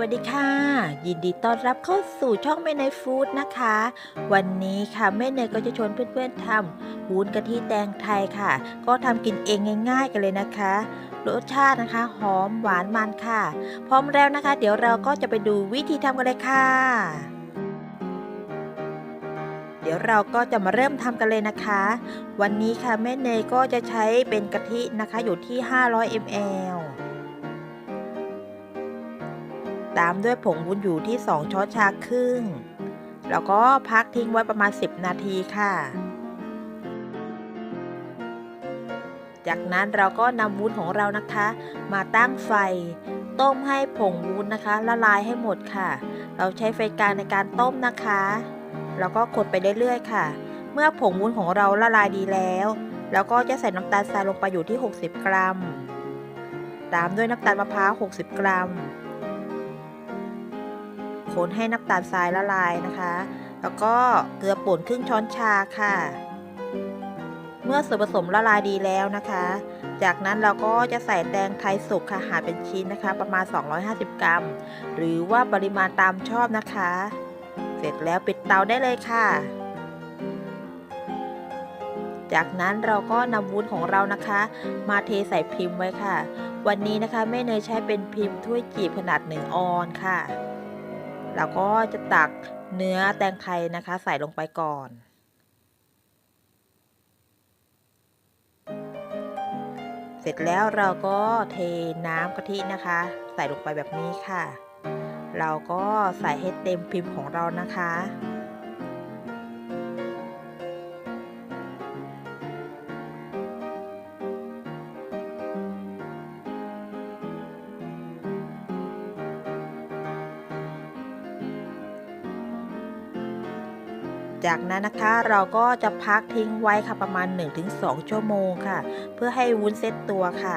วัสดีค่ะ ยินดีต้อนรับเข้าสู่ช่องแม่เนยฟู้ดนะคะ วันนี้ค่ะแม่เนยก็จะชวนเพื่อนๆทำวุ้นกะทิแตงไทยค่ะ ก็ทำกินเองง่าย ๆ กันเลยนะคะรสชาตินะคะหอมหวานมันค่ะ พร้อมแล้วนะคะ เดี๋ยวเราก็จะไปดูวิธีทำกันเลยค่ะ เดี๋ยวเราก็จะมาเริ่มทำกันเลยนะคะ วันนี้ค่ะแม่เนยก็จะใช้เป็นกะทินะคะอยู่ที่ 500 ml ตามด้วยผงวุ้นอยู่ที่ 2 ช้อนชาครึ่ง แล้วก็พักทิ้งไว้ประมาณ 10 นาทีค่ะ จากนั้นเราก็นำวุ้นของเรานะคะ มาตั้งไฟ ต้มให้ผงวุ้นนะคะ ละลายให้หมดค่ะ เราใช้ไฟกลางในการต้มนะคะ แล้วก็กดไปเรื่อยๆค่ะ เมื่อผงวุ้นของเราละลายดีแล้วแล้วก็จะใส่น้ำตาลทรายลงไปอยู่ที่ 60 กรัม ตามด้วยน้ำตาลมะพร้าว 60 กรัม คนให้น้ำตาลทรายละลายนะคะ แล้วก็เกลือป่นครึ่งช้อนชาค่ะ เมื่อส่วนผสมละลายดีแล้วนะคะ จากนั้นเราก็จะใส่แตงไทยสุกค่ะหั่นเป็นชิ้นนะคะ ประมาณ 250 กรัม หรือว่าปริมาณตามชอบนะคะ เสร็จแล้วปิดเตาได้เลยค่ะจากนั้นเราก็นำวุ้นของเรานะคะ มาเทใส่พิมพ์ไว้ค่ะ วันนี้นะคะแม่เนยใช้เป็นพิมพ์ถ้วยจีบขนาด1ออนค่ะ เราก็จะตักเนื้อแตงไทยนะคะ ใส่ลงไปก่อน เสร็จแล้วเราก็เทน้ำกะทินะคะ ใส่ลงไปแบบนี้ค่ะ เราก็ใส่ให้เต็มพิมพ์ของเรานะคะ จากนั้นนะคะเราก็จะพักทิ้งไว้ค่ะประมาณ 1-2 ชั่วโมงค่ะ เพื่อให้วุ้นเซตตัวค่ะ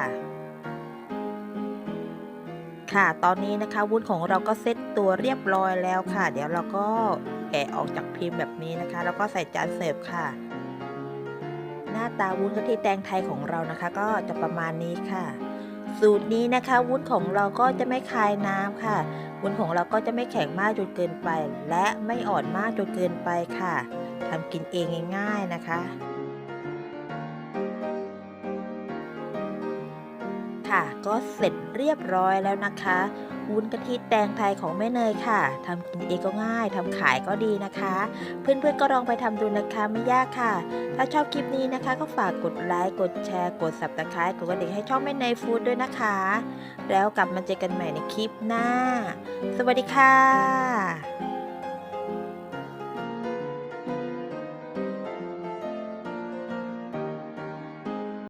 ค่ะตอนนี้นะคะวุ้นของเราก็เซตตัวเรียบร้อยแล้วค่ะ เดี๋ยวเราก็แกะออกจากพิมพ์แบบนี้นะคะ แล้วก็ใส่จานเสิร์ฟค่ะ หน้าตาวุ้นกะทิแตงไทยของเรานะคะ ก็จะประมาณนี้ค่ะ สูตรนี้นะคะ วุ้นของเราก็จะไม่คายน้ำค่ะ วุ้นของเราก็จะไม่แข็งมากจนเกินไป และไม่อ่อนมากจนเกินไปค่ะทำกินเองง่ายๆนะคะ ค่ะ ก็เสร็จเรียบร้อยแล้วนะคะวุ้นกะทิแตงไทยของแม่เนยค่ะทำกินเองก็ง่ายทำขายก็ดีนะคะ เพื่อนๆก็ลองไปทำดูนะคะไม่ยากค่ะ ถ้าชอบคลิปนี้นะคะ ก็ฝากกดไลค์กดแชร์กด subscribe กดกระดิ่งให้ช่องแม่เนยฟู้ดด้วยนะคะ แล้วกลับมาเจอกันใหม่ในคลิปหน้า สวัสดีค่ะ